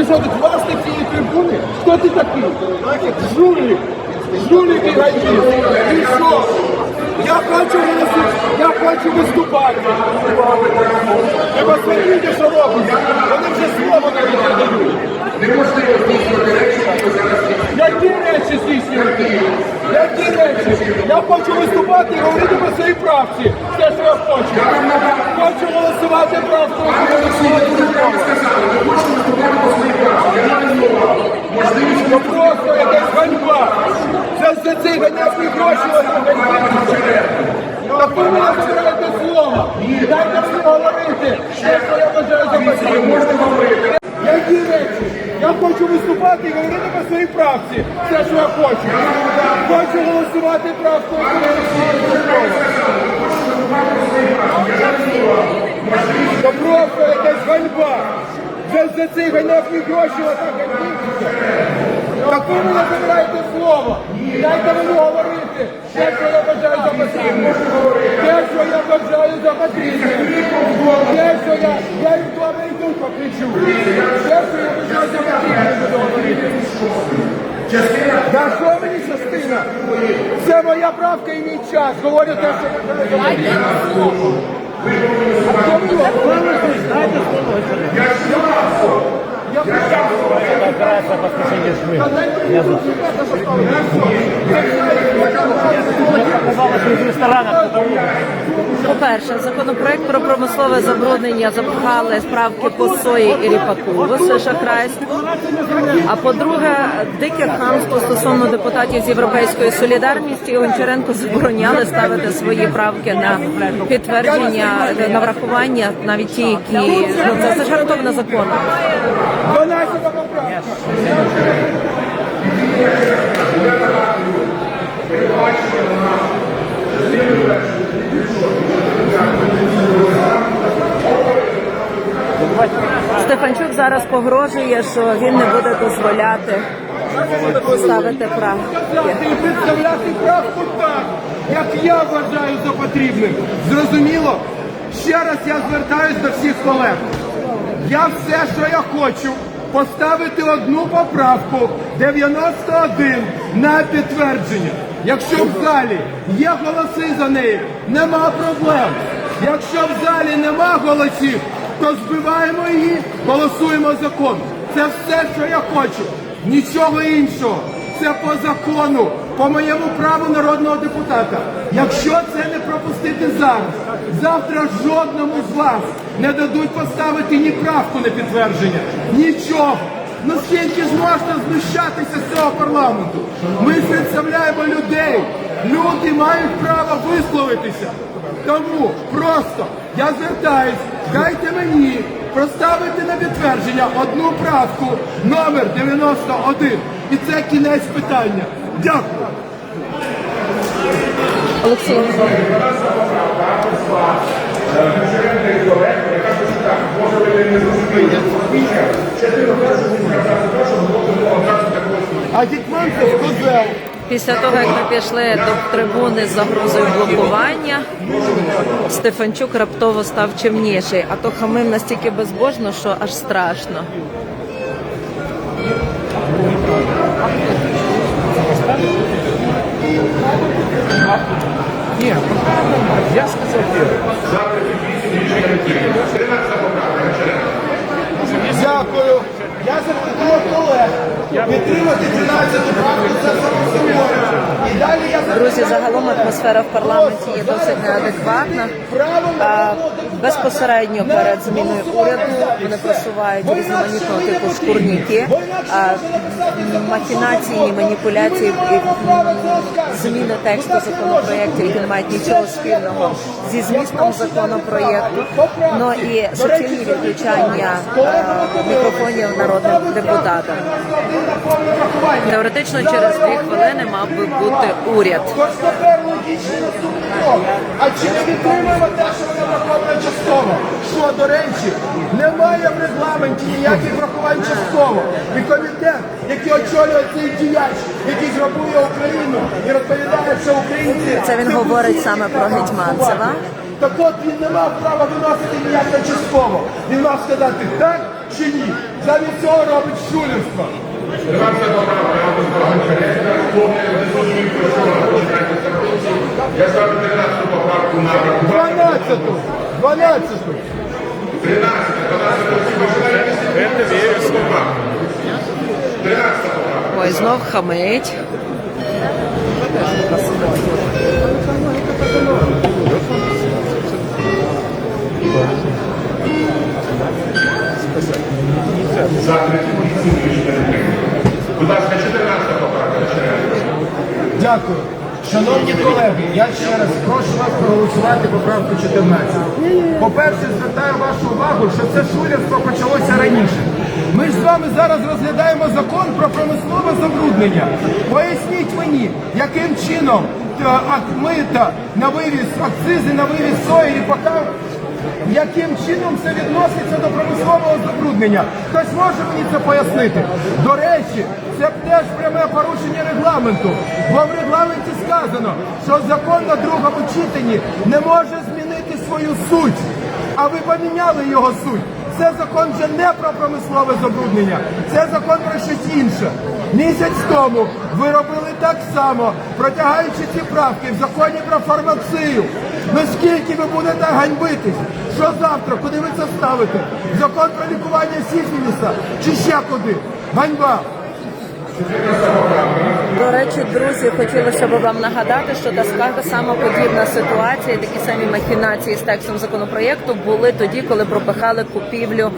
Ти власник цієї трибуни? Хто ти такий? Жулік! Жулік і гайдіс! Ти що? Я хочу голосити, я хочу виступати. Ти вас що робить. Виступати і говорити про свої правці. Все, що я хочу. Хочу голосувати правку. Та просто якась ганьба. За, за ці ганебні гроші отак. Так ви мене забираєте слово. Дайте мені говорити. Те, що я вважаю за потрібне. Те, що я вважаю за потрібне. Те, що я, я і тут покричу. Те, що я вважаю за потрібне, буду говорити. Да що мені частина? Це моя правка і мій час. Говорю те, що я вважаю за потрібне. А хто ви? Я Опирается по отношению к мы. Оказалось, что из ресторана кто-то По-перше, законопроект про промислове забруднення запхали справки по сої і ріпаку. Це шахрайство. А по-друге, дике хамство стосовно депутатів з європейської солідарності Гончаренко забороняли ставити свої правки на підтвердження на врахування, навіть ті, які ну це зажартовано законом. 12 поправка. Стефанчук зараз погрожує, що він не буде дозволяти ставити правки. І представляти правку так, як я вважаю за потрібним. Зрозуміло? Ще раз я звертаюсь до всіх колег. Я все, що я хочу, поставити одну поправку 91 на підтвердження. Якщо в залі є голоси за неї, нема проблем. Якщо в залі нема голосів, то збиваємо її, голосуємо закон. Це все, що я хочу. Нічого іншого. Це по закону, по моєму праву народного депутата. Якщо це не пропустити зараз, завтра жодному з вас не дадуть поставити ні правку на підтвердження. Нічого. Ну скільки ж можна знущатися з цього парламенту? Ми представляємо людей. Люди мають право висловитися. Тому просто я звертаюсь, дайте мені проставити на підтвердження одну правку номер 91. І це кінець питання. Дякую. Олексій. А Дітман це козел. Після того, як ми пішли до трибуни з загрозою блокування, Стефанчук раптово став чимніший, а то хамив настільки безбожно, що аж страшно. Нет, я сказал первый. Дякую. Я запитав колег підтримати 13 правку за І далі я Друзі, загалом атмосфера в парламенті є досить неадекватна. А, безпосередньо перед зміною уряду вони просувають різноманітного типу шкурніки, а, махінації, маніпуляції і зміни тексту законопроєктів, які не мають нічого спільного зі змістом законопроєкту. Ну і суцільні відключання мікрофонів народним депутатам. Теоретично через дві хвилини мав би бути уряд. А чи не підтримуємо те, що вони враховують частково? Що, до речі, немає в регламенті ніяких врахувань частково. І комітет, який очолює цей діяч, який зробує Україну і розповідає, що українці... Це він говорить саме про Гетьманцева. Так от він не мав права виносити ніяке частково. Він мав сказати так чи ні. Замість цього робить шулерство. Я ставлю 13 поправку на врахування. 12-ту! 12-ту! 13, 12 поправка. 13 поправка. Ой, знов хамить. Шановні колеги, я ще раз прошу вас проголосувати поправку 14. По-перше, звертаю вашу увагу, що це шулерство почалося раніше. Ми ж з вами зараз розглядаємо закон про промислове забруднення. Поясніть мені, яким чином е, мита на вивіз, акцизи на вивіз сої, ріпака, яким чином це відноситься до промислового забруднення? Хтось може мені це пояснити? До речі, це теж пряме порушення регламенту, бо в регламенті сказано, що закон на другому читанні не може змінити свою суть, а ви поміняли його суть. Це закон вже не про промислове забруднення, це закон про щось інше. Місяць тому ви робили так само, протягаючи ці правки в законі про фармацію. Ну скільки ви будете ганьбитись? Що завтра? Куди ви це ставите? Закон про лікування сіфіліса чи ще куди? Ганьба! До речі, друзі, хотілося б вам нагадати, що така сама подібна ситуація, такі самі махінації з текстом законопроєкту були тоді, коли пропихали купівлю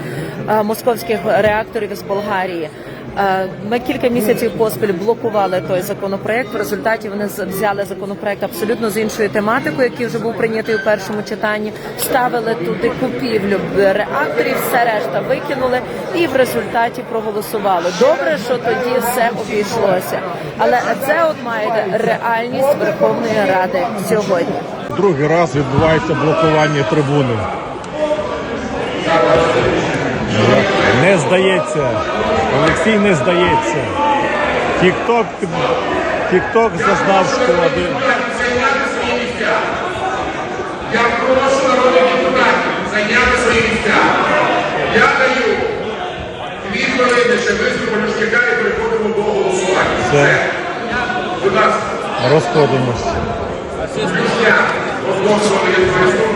е, московських реакторів із Болгарії. Е, Ми кілька місяців поспіль блокували той законопроект. В результаті вони взяли законопроект абсолютно з іншою тематикою, який вже був прийнятий у першому читанні. Вставили туди купівлю реакторів, все решта викинули і в результаті проголосували. Добре, що тоді все обійшлося. Але це от маєте реальність Верховної Ради сьогодні. Другий раз відбувається блокування трибуни. Здається. Олексій не здається. Тікток, Тікток зазнав шкоди. Я прошу народних депутатів зайняти свої місця. Я даю дві хвилини ще виступу Люшняка і переходимо до голосування. Все, Будь ласка, розходимося. Люшняк, розголошували від виступу.